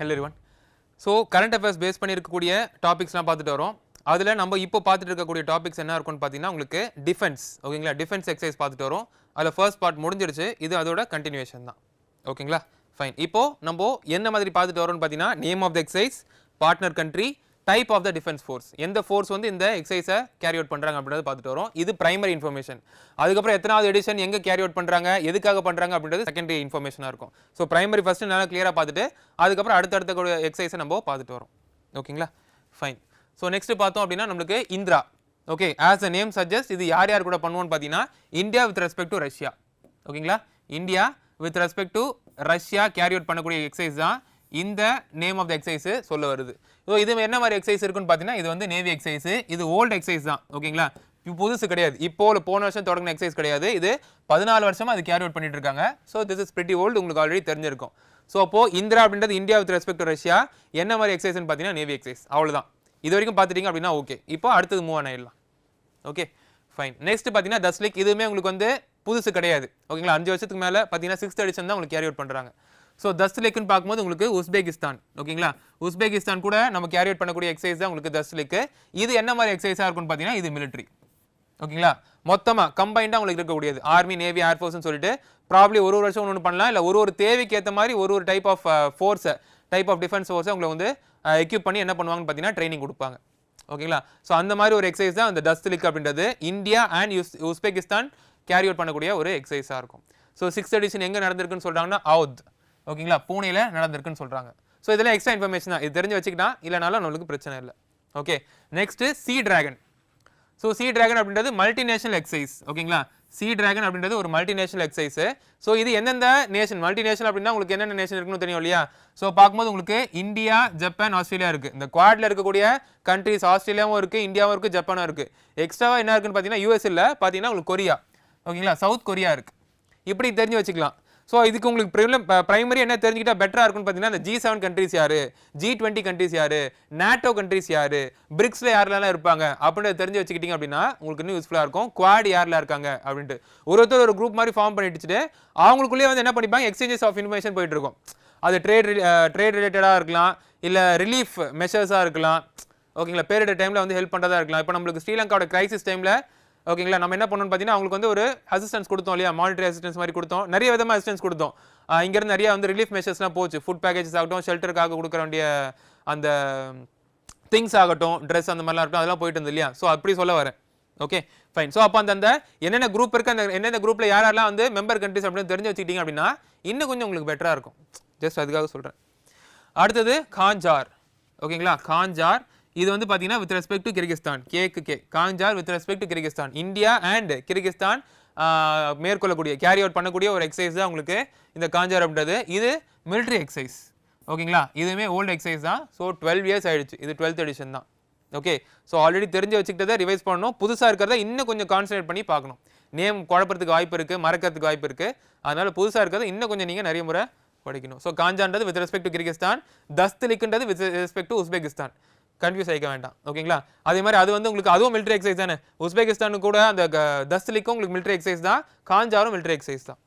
Hello one so current affairs base பண்ணியிருக்கக்கூடிய டாபிக்ஸ்லாம் பார்த்துட்டு வரோம். அதில் நம்ம இப்போ பார்த்துட்டு இருக்கக்கூடிய டாபிக்ஸ் என்ன இருக்கும்னு பார்த்தீங்கன்னா உங்களுக்கு டிஃபென்ஸ் ஓகேங்களா டிஃபென்ஸ் எக்ஸசைஸ் பார்த்துட்டு வரோம். அதில் ஃபர்ஸ்ட் பார்ட் முடிஞ்சிருச்சு. இது அதோட கண்டினியூஷன் தான். ஓகேங்களா ஃபைன் இப்போது நம்ம என்ன மாதிரி பார்த்துட்டு வரோம்னு பார்த்தீங்கன்னா name of the exercise partner country type of the defence force எந்த ஃபோர்ஸ் வந்து இந்த எக்ஸசைஸை கேரி அவுட் பண்ணுறாங்க அப்படின்றத பார்த்துட்டு வரோம். இது பிரைமரி இன்ஃபர்மேஷன் அதுக்கப்புறம் எத்தனாவது எடிஷன் எங்கே கேரி அவுட் பண்ணுறாங்க எதுக்காக பண்ணுறாங்க அப்படின்றது செகண்டரி இன்ஃபர்மேஷனாக இருக்கும். ஸோ பிரைமரி ஃபஸ்ட்டு நல்லா கிளியராக பார்த்துட்டு அதுக்கப்புறம் அடுத்தடுத்த எக்ஸசைஸை நம்ம பார்த்துட்டு வரோம். ஓகேங்களா? ஃபைன் ஸோ நெக்ஸ்ட் பார்த்தோம் அப்படின்னா நம்மளுக்கு Indra. Okay as a name suggest இது யார் யார் கூட பண்ணுவோம்னு பார்த்தீங்கன்னா India with respect to Russia ஓகேங்களா? India with respect to Russia carry out பண்ணக்கூடிய எக்ஸசைஸ் தான் இந்த நேம் ஆஃப் த எக்ஸசைஸ் சொல்ல வருது. ஸோ இது என்ன மாதிரி எக்ஸசைஸ் இருக்குன்னு பார்த்தீங்கன்னா இது வந்து நேவி எக்ஸசைஸ் இது ஓல்டு எக்ஸசைஸ் தான். ஓகேங்களா புதுசு கிடையாது. இப்போ போன வருஷம் தொடங்கின எக்ஸசைஸ் கிடையாது. இது பதினாலு வருஷமா அது கேரி அவுட் பண்ணிட்டு இருக்காங்க. So this is pretty old உங்களுக்கு ஆல்ரெடி தெரிஞ்சிருக்கும். ஸோ அப்போ இந்திரா அப்படின்றது India with respect to Russia என்ன மாதிரி எக்ஸசைஸ்னு பார்த்தீங்கன்னா நேவி எக்ஸசைஸ் அவ்வளோதான் இது வரைக்கும் பார்த்துட்டீங்க அப்படின்னா ஓகே இப்போ அடுத்தது மூவ் ஆயிடலாம். ஓகே ஃபைன் நெக்ஸ்ட் பார்த்தீங்கன்னா தஸ்லிக் இதுவுமே உங்களுக்கு வந்து புதுசு கிடையாது. ஓகேங்களா அஞ்சு வருஷத்துக்கு மேலே பார்த்தீங்கன்னா சிக்ஸ்த் எடிஷன் தான் உங்களுக்கு கேரி அவுட் பண்ணுறாங்க ஸோ தஸ்லிக்னு பார்க்கும்போது உங்களுக்கு உஸ்பெகிஸ்தான் ஓகேங்களா? உஸ்பெகிஸ்தான் கூட நம்ம கேரி அவுட் பண்ணக்கூடிய எக்ஸசைஸ் தான் உங்களுக்கு தஸ்லிக்கு இது என்ன மாதிரி எக்ஸசைஸாக இருக்கும்னு பார்த்தீங்கன்னா இது மிலிட்ரி ஓகேங்களா? மொத்தமாக கம்பைண்டாக உங்களுக்கு இருக்கக்கூடியது. ஆர்மி நேவி ஏர்ஃபோர்ஸ்னு சொல்லிட்டு ப்ராப்ளி ஒரு ஒரு வருஷம் ஒன்று பண்ணலாம். இல்லை ஒரு ஒரு தேவைக்கு ஏற்ற மாதிரி ஒரு ஒரு டைப் ஆஃப் ஃபோர்ஸை டைப் ஆஃப் டிஃபென்ஸ் ஃபோர்ஸை உங்களை வந்து uh, எக்யூப் பண்ணி என்ன பண்ணுவாங்கன்னு பார்த்தீங்கன்னா ட்ரைனிங் கொடுப்பாங்க. ஓகேங்களா? ஸோ அந்த மாதிரி ஒரு எக்ஸசைஸ் தான் அந்த டஸ்ட்லிக் அப்படின்றது. இந்தியா அண்ட் யூஸ் உஸ்பெகிஸ்தான் கேரி அவுட் பண்ணக்கூடிய ஒரு எக்ஸசைஸாக இருக்கும். ஸோ சிக்ஸ்த் எடிஷன் எங்கே நடந்திருக்குன்னு சொல்கிறாங்கன்னா அவுத் ஓகேங்களா? பூனேல நடந்திருக்குன்னு சொல்கிறாங்க ஸோ இதெல்லாம் எக்ஸ்ட்ரா இன்ஃபர்மேஷன் தான். இது தெரிஞ்சு வச்சுக்கிட்டா இல்லைனாலும் நம்மளுக்கு பிரச்சனை இல்லை. Okay next sea dragon so sea dragon அப்படின்றது மல்டிநேஷனல் எக்ஸசைஸ் ஓகேங்களா? சி டிராகன் அப்படின்றது ஒரு மல்டிநேஷனல் எக்ஸசைஸ் ஸோ இது எந்தெந்த நேஷன் மல்டிநேஷனல் அப்படின்னா உங்களுக்கு என்னென்ன நேஷன் இருக்குன்னு தெரியும் இல்லையா? ஸோ பார்க்கும்போது உங்களுக்கு இந்தியா ஜப்பான் ஆஸ்திரேலியா இருக்குது இந்த குவாட்ல இருக்கக்கூடிய கண்ட்ரிஸ் ஆஸ்திரேலியாவும் இருக்குது இந்தியாவும் இருக்குது ஜப்பானும் இருக்குது எக்ஸ்ட்ராவாக என்ன இருக்குன்னு பார்த்தீங்கன்னா யூஎஸ் இல்லை பார்த்தீங்கன்னா உங்களுக்கு கொரியா. ஓகேங்களா? சவுத் கொரியா இருக்குது இப்படி தெரிஞ்சு வச்சுக்கலாம். ஸோ இதுக்கு உங்களுக்கு ப்ரிலம் ப்ரைமரி என்ன தெரிஞ்சுக்கிட்டா பெட்டராக இருக்கும்னு பார்த்தீங்கன்னா இந்த ஜி செவன் கண்ட்ரிஸ் யாரு? ஜி டுவெண்ட்டி கண்ட்ரிஸ் யாரு? நாட்டோ கண்ட்ரிஸ் யாரு? பிரிக்ஸில் யாரெல்லாம் இருப்பாங்க? அப்படின்றத தெரிஞ்சு வச்சுக்கிட்டீங்க அப்படின்னா உங்களுக்கு இன்னும் யூஸ்ஃபுல்லாக இருக்கும். குவாட் யாரில் இருக்காங்க? அப்படின்ட்டு. ஒரு ஒருத்தர் ஒரு குரூப் மாதிரி ஃபார்ம் பண்ணிட்டு அவங்களுக்குள்ளே அவங்களுக்குள்ளேயே வந்து என்ன பண்ணிப்பாங்க? எக்ஸ்சேஞ்சஸ் ஆஃப் இன்ஃபர்மேஷன் போயிட்டு இருக்கும் அது ட்ரேட் ட்ரேட் ரிலேட்டடாக இருக்கலாம். இல்லை ரிலீஃப் மெஷர்ஸாக இருக்கலாம். ஓகேங்களா பேரிட டைமில் வந்து ஹெல்ப் பண்ணுறதா இருக்கலாம். இப்போ நம்மளுக்கு ஸ்ரீலங்காவோட கிரைசிஸ் டைமில் ஓகேங்களா? நம்ம என்ன பண்ணோம்னு பார்த்தீங்கன்னா அவங்களுக்கு வந்து ஒரு அசிஸ்டன்ஸ் கொடுத்தோம் இல்லையா? மானிட்டரி அசிஸ்டன்ஸ் மாதிரி கொடுத்தோம். நிறைய விதமாக அசிஸ்டன்ஸ் கொடுத்தோம். இங்கேருந்து நிறைய வந்து ரிலீஃப் மெஷர்ஸ்லாம் போச்சு. ஃபுட் பேக்கேஜஸ் ஆகட்டும் ஷெல்டருக்காக கொடுக்க வேண்டிய அந்த திங்ஸ் ஆகட்டும் ட்ரெஸ் அந்த மாதிரிலாம் இருக்கட்டும் அதெல்லாம் போயிட்டு இருந்தது இல்லையா? ஸோ அப்படி சொல்ல வரேன். ஓகே ஃபைன் ஸோ அப்போ அந்த என்னென்ன குரூப் இருக்குது அந்த என்னென்ன குரூப்பில் யாரெல்லாம் வந்து மெம்பர் கண்ட்ரிஸ் அப்படின்னு தெரிஞ்சு வச்சுக்கிட்டீங்க அப்படின்னா இன்னும் கொஞ்சம் உங்களுக்கு பெட்டராக இருக்கும். ஜஸ்ட் அதுக்காக சொல்கிறேன் அடுத்தது காஞ்சார் ஓகேங்களா காஞ்சார் இது வந்து பார்த்தீங்கன்னா வித் ரெஸ்பெக்ட் டு கிர்கிஸ்தான் கேக்கு K Khanjar with respect to Kyrgyzstan India and Kyrgyzstan மேற்கொள்ளக்கூடிய கேரி அவுட் பண்ணக்கூடிய ஒரு எக்ஸசைஸ் தான் உங்களுக்கு இந்த காஞ்சார் அப்படின்றது. இது மிலிட்ரி எக்ஸசைஸ் ஓகேங்களா? இதுவுமே ஓல்டு எக்ஸசைஸ் தான். ஸோ டுவெல் இயர்ஸ் ஆயிடுச்சு. இது டுவெல்த் எடிஷன் தான். ஓகே ஸோ ஆல்ரெடி தெரிஞ்சு வச்சுக்கிட்டதை ரிவைஸ் பண்ணணும். புதுசாக இருக்கிறத இன்னும் கொஞ்சம் கான்சன்ட்ரேட் பண்ணி பார்க்கணும். நேம் குழப்பத்துக்கு வாய்ப்பு இருக்குது மறக்கிறதுக்கு வாய்ப்பு இருக்குது அதனால் புதுசாக இருக்கிறத இன்னும் கொஞ்சம் நீங்கள் நிறைய முறை படிக்கணும். ஸோ காஞ்சான்றது with respect to Kyrgyzstan தஸ்தலிக்குன்றது with respect to Uzbekistan confuse ஆகிக்க வேண்டாம். ஓகேங்களா அதே மாதிரி அது வந்து உங்களுக்கு அதுவும் மிலிட்ரி எக்ஸசைஸ் தானே? உஸ்பெகிஸ்தானு கூட அந்த க- உங்களுக்கு மிலிட்ரி எக்ஸசைஸ் தான் காஞ்சாரும் மிலிட்ரி எக்ஸசைஸ் தான்.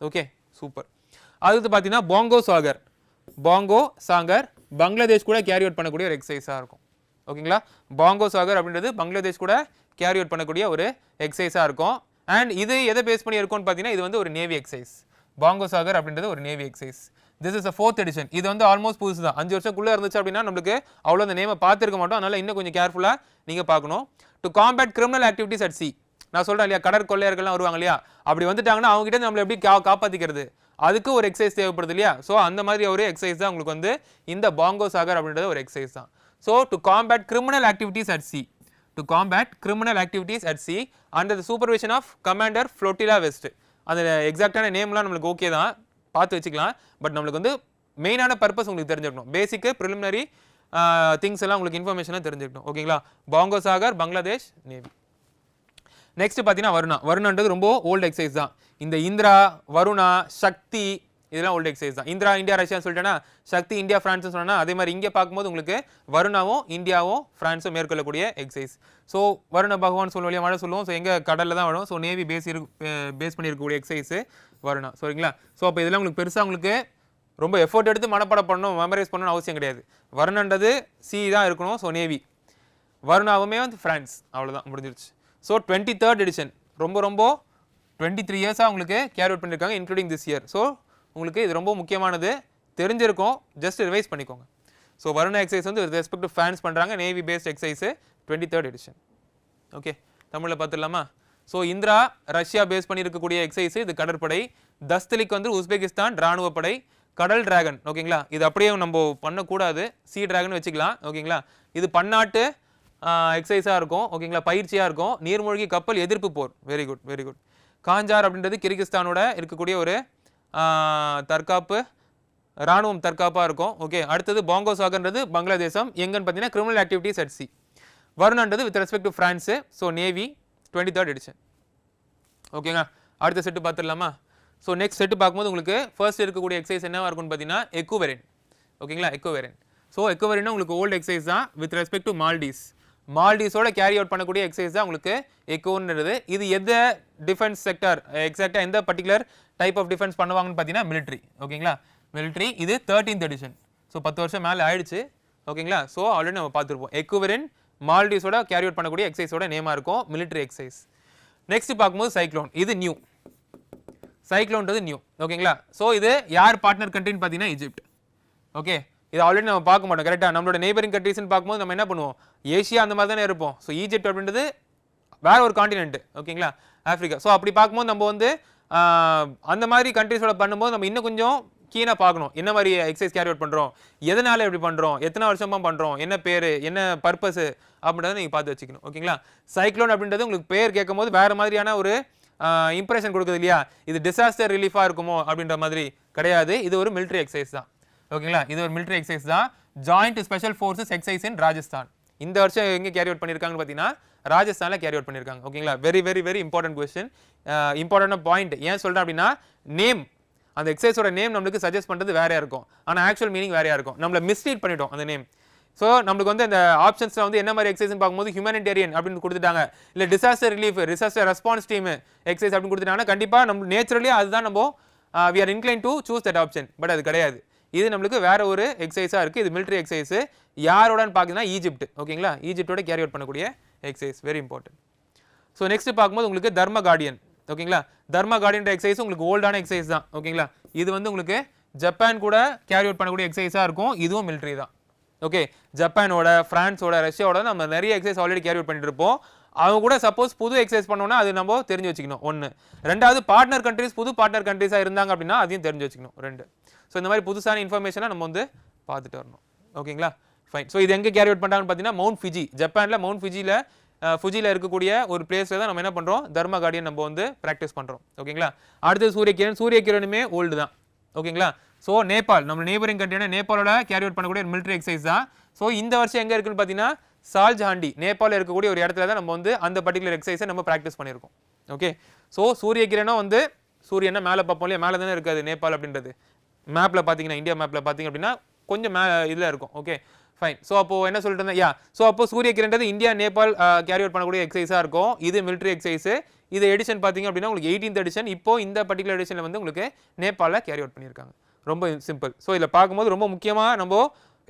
ஓகே சூப்பர் அடுத்து பார்த்தீங்கன்னா பாங்கோ சாகர் பாங்கோ சாகர் பங்களாதேஷ் கூட கேரி அவுட் பண்ணக்கூடிய ஒரு எக்ஸசைஸாக இருக்கும். ஓகேங்களா பாங்கோ சாகர் அப்படின்றது பங்களாதேஷ் கூட கேரி அவுட் பண்ணக்கூடிய ஒரு எக்ஸசைஸாக இருக்கும். அண்ட் இது எதை பேஸ் பண்ணி இருக்கும்னு பார்த்தீங்கன்னா இது வந்து ஒரு நேவி எக்ஸசைஸ் பாங்கோ சாகர் அப்படின்றது ஒரு navy exercise this is a fourth edition இது வந்து ஆல்மோஸ்ட் புதுசு தான் அஞ்சு வருஷக்குள்ளே இருந்துச்சு அப்படின்னா நம்மளுக்கு அவ்வளோ அந்த நேமை பார்த்துருக்க மாட்டோம். அதனால இன்னும் கொஞ்சம் கேர்ஃபுல்லாக நீங்கள் பார்க்கணும். To combat criminal activities at sea நான் சொல்கிறேன் இல்லையா கடற்கொள்ளையர்கள்லாம் வருவாங்க இல்லையா? அப்படி வந்துட்டாங்கன்னா அவங்க கிட்ட நம்மளை எப்படி கா காப்பாற்றிக்கிறது அதுக்கு ஒரு எக்ஸசைஸ் தேவைப்படுது இல்லையா? ஸோ அந்த மாதிரி ஒரு எக்ஸசைஸ் தான் உங்களுக்கு வந்து இந்த பாங்கோ சாகர் அப்படின்றது ஒரு எக்ஸசைஸ் தான். So to combat criminal activities at sea to combat criminal activities at sea under the supervision of commander flotilla west அந்த எக்ஸாக்டான நேம்லாம் நம்மளுக்கு ஓகே தான். பார்த்து வச்சுக்கலாம். பட் நம்மளுக்கு வந்து மெயினான பர்பஸ் உங்களுக்கு தெரிஞ்சிருக்கணும் பேசிக்கு ப்ரிலிமினரி திங்ஸ் எல்லாம் உங்களுக்கு இன்ஃபர்மேஷனாக தெரிஞ்சுக்கணும். ஓகேங்களா பாங்கோ சாகர் பங்களாதேஷ் நேவி நெக்ஸ்ட் பார்த்தீங்கன்னா வருணா. வருணான்றது ரொம்ப ஓல்டு எக்ஸசைஸ் தான். இந்த இந்திரா வருணா சக்தி இதெல்லாம் ஓல்டு எக்ஸசைஸ் தான். இந்திரா இந்தியா ரஷ்யான்னு சொல்லிட்டேன்னா சக்தி இந்தியா ஃப்ரான்ஸ்னு சொன்னால் அதே மாதிரி இங்கே பார்க்கும்போது உங்களுக்கு வருணாவும் இந்தியாவும் ஃப்ரான்ஸும் மேற்கொள்ளக்கூடிய எக்ஸசைஸ் ஸோ வருண பகவான் சொல்ல வழியாக மழை சொல்லுவோம். ஸோ எங்கே கடலில் தான் வரும் ஸோ நேவி பேஸ் இரு பேஸ் பண்ணியிருக்கக்கூடிய எக்ஸசைஸு வரணும் சரிங்களா? ஸோ அப்போ இதெல்லாம் உங்களுக்கு பெருசாக உங்களுக்கு ரொம்ப எஃபோர்ட் எடுத்து மனப்பாடம் பண்ணணும் மெமரைஸ் பண்ணணும்னு அவசியம் கிடையாது. வருணன்றது சி தான் இருக்கணும் ஸோ நேவி வருணாவுமே வந்து ஃப்ரான்ஸ் அவ்வளோதான் முடிஞ்சிருச்சு. ஸோ டுவெண்ட்டி தேர்ட் எடிஷன் ரொம்ப ரொம்ப டுவெண்ட்டி த்ரீ இயர்ஸாக உங்களுக்கு கேர் அவுட் பண்ணியிருக்காங்க இன்க்ளூடிங் திஸ் இயர் ஸோ உங்களுக்கு இது ரொம்ப முக்கியமானது. தெரிஞ்சிருக்கும் ஜஸ்ட் ரிவைஸ் பண்ணிக்கோங்க. ஸோ வருண எக்ஸசைஸ் வந்து வித் ரெஸ்பெக்ட் டு பண்ணுறாங்க navy based exercise twenty third edition okay தமிழில் பார்த்துடலாமா? ஸோ இந்திரா ரஷ்யா பேஸ் பண்ணியிருக்கக்கூடிய எக்ஸசைஸ் இது கடற்படை. தஸ்தலிக் வந்து உஸ்பெகிஸ்தான் ராணுவப்படை படை. கடல் டிராகன் ஓகேங்களா இது அப்படியே நம்ம பண்ணக்கூடாது. சி டிராகன் வச்சுக்கலாம் ஓகேங்களா இது பன்னாட்டு எக்ஸசைஸாக இருக்கும் ஓகேங்களா பயிற்சியாக இருக்கும். நீர்மூழ்கி கப்பல் எதிர்ப்பு போர். Very good very good Khanjar அப்படின்றது கிர்கிஸ்தானோட இருக்கக்கூடிய ஒரு தற்காப்பு ராணுவம் தற்காப்பாக இருக்கும் ஓகே அடுத்தது பாங்கோ சாகர்ன்றது பங்களாதேசம். எங்கன்னு பார்த்தீங்கன்னா criminal activities at sea வருணன்றது with respect to France so navy twenty third edition ஓகேங்க அடுத்த செட்டு பார்த்துடலாமா? ஸோ நெக்ஸ்ட் செட்டு பார்க்கும்போது உங்களுக்கு ஃபர்ஸ்ட் இருக்கக்கூடிய எக்ஸசைஸ் என்னவாக இருக்கும்னு பார்த்தீங்கன்னா எக்குவெரின் ஓகேங்களா எக்குவெரின் ஸோ எக்குவெரன் உங்களுக்கு ஓல்டு எக்ஸசைஸ் தான் வித் ரெஸ்பெக்ட் டு மால்டீஸ் மால்டீஸோட கேரி அவுட் பண்ணக்கூடிய எக்ஸசைஸ் தான் உங்களுக்கு எக்கோன்றது இது எந்த டிஃபென்ஸ் செக்டர் எக்ஸாக்டாக எந்த பர்டிகுலர் டைப் ஆஃப் டிஃபென்ஸ் பண்ணுவாங்கன்னு பார்த்தீங்கன்னா மிலிட்ரி ஓகேங்களா மிலிட்ரி இது தேர்ட்டீன்த் எடிஷன் ஸோ பத்து வருஷம் மேலே ஆயிடுச்சு. ஓகேங்களா ஸோ ஆல்ரெடி நம்ம பார்த்துருப்போம். எக்குவெரன் மால்டீஸோட கேரி அவுட் பண்ணக்கூடிய எக்ஸசைஸோட நேமாக இருக்கும் மிலிட்ரி எக்ஸசைஸ் நெக்ஸ்ட் பார்க்கும்போது சைக்ளோன் இது நியூ சைக்ளோன்றது நியூ ஓகேங்களா ஸோ இது யார் பார்ட்னர் கண்ட்ரின்னு பார்த்தீங்கன்னா இஜிப்ட் ஓகே இது ஆல்ரெடி நம்ம பார்க்க மாட்டோம் கரெக்டாக நம்மளோட நெய்பரிங் கண்ட்ரிஸ்னு பார்க்கும்போது நம்ம என்ன பண்ணுவோம்? ஏஷியா அந்த மாதிரி தானே இருப்போம். ஸோ ஈஜிப்ட் அப்படின்றது வேற ஒரு காண்டினென்ட் ஓகேங்களா ஆஃப்ரிக்கா ஸோ அப்படி பார்க்கும்போது நம்ம வந்து அந்த மாதிரி கண்ட்ரிஸோட பண்ணும்போது நம்ம இன்னும் கொஞ்சம் கீனாக பார்க்கணும். என்ன மாதிரி எக்ஸசைஸ் கேரி அவுட் பண்ணுறோம் எதனால எப்படி பண்ணுறோம் எத்தனை வருஷமா பண்ணுறோம் என்ன பேர்? என்ன பர்பஸ் அப்படின்றத நீங்கள் பார்த்து வச்சுக்கணும். ஓகேங்களா? சைக்ளோன் அப்படின்றது உங்களுக்கு பேர் கேட்கும்போது வேறு மாதிரியான ஒரு இம்ப்ரெஷன் கொடுக்குது இல்லையா? இது டிசாஸ்டர் ரிலீஃபாக இருக்குமோ? அப்படின்ற மாதிரி கிடையாது. இது ஒரு மிலிட்ரி எக்ஸசைஸ் தான். ஓகேங்களா? இது ஒரு மிலிட்ரி எக்ஸசைஸ் தான். Joint special forces exercise in Rajasthan இந்த வருஷம் எங்கே கேரி அவுட் பண்ணியிருக்காங்கன்னு பார்த்தீங்கன்னா ராஜஸ்தானில் கேரி அவுட் பண்ணியிருக்காங்க. ஓகேங்களா? Very very very important question important point ஏன் சொல்கிறேன் அப்படின்னா நேம் அந்த எக்ஸசைஸோட நேம் நம்மளுக்கு சஜஸ்ட் பண்ணுறது வேறையாக இருக்கும். ஆனால் ஆக்சுவல் மீனிங் வேறையாக இருக்கும். நம்மளை மிஸ்லீட் பண்ணிட்டோம் அந்த நேம் ஸோ நம்மளுக்கு வந்து அந்த ஆப்ஷன்ஸில் வந்து என்ன மாதிரி எக்ஸசைஸ் பார்க்கும்போது ஹியூமனிடேரியன் அப்படின்னு கொடுத்துட்டாங்க. இல்லை disaster relief disaster response team exercise அப்படின்னு கொடுத்துட்டாங்கன்னா கண்டிப்பாக நம்ம நேச்சுரலி அதுதான் நம்ம we are incline to choose that option but அது கிடையாது. இது நம்மளுக்கு வேற ஒரு எக்ஸசைஸாக இருக்குது இது மிலிட்டரி எக்ஸசைஸ் யாரோடன்னு பார்த்தீங்கன்னா ஈஜிப்ட் ஓகேங்களா ஈஜிப்டோட கேரி அவுட் பண்ணக்கூடிய exercise very important so next பார்க்கும்போது உங்களுக்கு தர்ம கார்டியன் ஓகேங்களா? தர்ம கார்டின்ற எக்ஸசைஸ் உங்களுக்கு ஓல்டான எக்ஸசைஸ் தான். ஓகேங்களா? இது வந்து உங்களுக்கு ஜப்பான் கூட கேரி அவுட் பண்ணக்கூடிய எக்ஸசைஸாக இருக்கும். இதுவும் மிலிட்ரி தான். ஓகே? ஜப்பானோட ஃப்ரான்ஸோட ரஷ்யாவோட நம்ம நிறைய எக்ஸசைஸ் ஆல்ரெடி கேரி அவுட் பண்ணிட்டு இருப்போம். அவங்க கூட சப்போஸ் புது எக்ஸசைஸ் பண்ணோன்னா அது நம்ம தெரிஞ்சு வச்சுக்கணும். ஒன்று ரெண்டாவது பார்ட்னர் கண்ட்ரிஸ் புது பார்ட்னர் கண்ட்ரிஸாக இருந்தாங்க அப்படின்னா அதையும் தெரிஞ்சு வச்சுக்கணும். ரெண்டு. ஸோ இந்த மாதிரி புதுசான இன்ஃபர்மேஷனை நம்ம வந்து பார்த்துட்டு வரணும். ஓகேங்களா? ஃபைன் ஸோ இது எங்கே கேரி அவுட் பண்ணுறாங்கன்னு பார்த்தீங்கன்னா மவுண்ட் ஃபிஜி ஜப்பானில் மவுண்ட் ஃபிஜியில் ஃபுஜியில் இருக்கக்கூடிய ஒரு பிளேஸில் தான் நம்ம என்ன பண்ணுறோம் தர்ம கார்டியன் நம்ம வந்து ப்ராக்டிஸ் பண்ணுறோம் ஓகேங்களா அடுத்தது சூரியகிரண் சூரியகிரனுமே ஓல்டு தான். ஓகேங்களா ஸோ நேபாள். நம்ம நேபரிங் கண்ட்ரியான நேபாளோட கேரி அவுட் பண்ணக்கூடிய ஒரு military எக்ஸசைஸ் தான். ஸோ இந்த வருஷம் எங்கே இருக்குன்னு பார்த்தீங்கன்னா சால்ஜாண்டி நேபாளில் இருக்கக்கூடிய ஒரு இடத்துல தான் நம்ம வந்து அந்த பர்டிகுலர் எக்ஸசைஸை நம்ம ப்ராக்டிஸ் பண்ணியிருக்கோம். ஓகே ஸோ சூரிய கிரணம் வந்து சூரியனை மேலே பார்ப்போம் இல்லையா? மேலே தானே இருக்காது நேபாள் அப்படின்றது. மேப்பில் பார்த்தீங்கன்னா இந்தியா மேப்பில் பார்த்தீங்க அப்படின்னா கொஞ்சம் மே இதில் இருக்கும். ஓகே ஃபைன் ஸோ அப்போ என்ன சொல்லிட்டு இருந்தேன் யா ஸோ அப்போ சூரிய கிரண்டது இந்தியா நேபாள் கேரி அவுட் பண்ணக்கூடிய எக்ஸசைஸாக இருக்கும். இது மிலிட்ரி எக்ஸசைஸ் இது எடிஷன் பார்த்தீங்க அப்படின்னா உங்களுக்கு எயிட்டீன்த் எடிஷன் இப்போ இந்த பர்டிகுலர் எடிஷனில் வந்து உங்களுக்கு நேபாளில் கேரி அவுட் பண்ணியிருக்காங்க. ரொம்ப சிம்பிள் ஸோ இதில் பார்க்கும்போது ரொம்ப முக்கியமாக நம்ம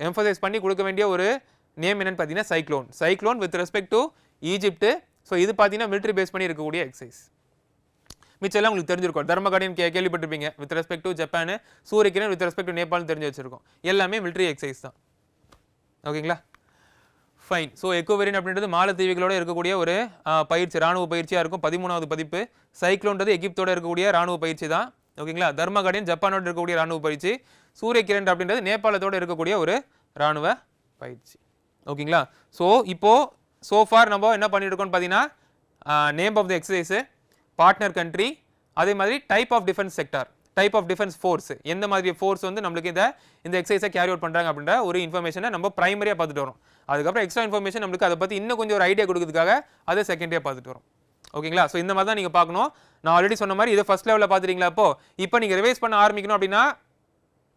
எம்ஃபசைஸ் பண்ணி கொடுக்க வேண்டிய ஒரு நேம் என்னென்னு பார்த்தீங்கன்னா cyclone cyclone with respect to Egypt so இது பார்த்தீங்கன்னா மிலிட்ரி பேஸ் பண்ணி இருக்கக்கூடிய எக்ஸசைஸ் மிச்சம் உங்களுக்கு தெரிஞ்சிருக்கும். தர்மகார்டியன் கே கேள்விப்பட்டிருப்பீங்க. With respect to Japan Surya Kiran with respect to Nepal தெரிஞ்சு வச்சிருக்கோம். எல்லாமே மிலிட்ரி எக்ஸசைஸ் தான். ஓகேங்களா? ஃபைன் ஸோ எக்கோவெரியன் அப்படின்றது மாலத்தீவுகளோட இருக்கக்கூடிய ஒரு பயிற்சி ராணுவ பயிற்சியாக இருக்கும். பதிமூணாவது பதிப்பு. சைக்ளோன்றது எகிப்தோட இருக்கக்கூடிய ராணுவ பயிற்சி தான். ஓகேங்களா? தர்மகார்டியன் ஜப்பானோட இருக்கக்கூடிய ராணுவ பயிற்சி. சூரியகிரண் அப்படின்றது நேபாளத்தோட இருக்கக்கூடிய ஒரு ராணுவ பயிற்சி. ஓகேங்களா? ஸோ இப்போது சோஃபார் நம்ம என்ன பண்ணிட்டு பார்த்தீங்கன்னா name of the exercise partner country அதே மாதிரி type of defence sector type of defence force எந்த மாதிரி ஃபோர்ஸ் வந்து நம்மளுக்கு இந்த இந்த எக்ஸசைஸை கேரி அவுட் பண்ணுறாங்க அப்படின்ற ஒரு இன்ஃபர்மேஷனை நம்ம பிரைமரியாக பார்த்துட்டு வரோம். அதுக்கப்புறம் எக்ஸ்ட்ரா இன்ஃபர்மேஷன் நம்மளுக்கு அதை பற்றி இன்னும் கொஞ்சம் ஒரு ஐடியா கொடுக்கறதுக்காக அதை செகண்டரியாக பார்த்துட்டு வரோம். ஓகேங்களா? ஸோ இந்த மாதிரி தான் நீங்கள் பார்க்கணும். நான் ஆல்ரெடி சொன்ன மாதிரி இதை ஃபர்ஸ்ட் லெவலில் பார்த்துட்டீங்களா இப்போ இப்போ நீங்கள் ரிவைஸ் பண்ண ஆரம்பிக்கணும் அப்படின்னா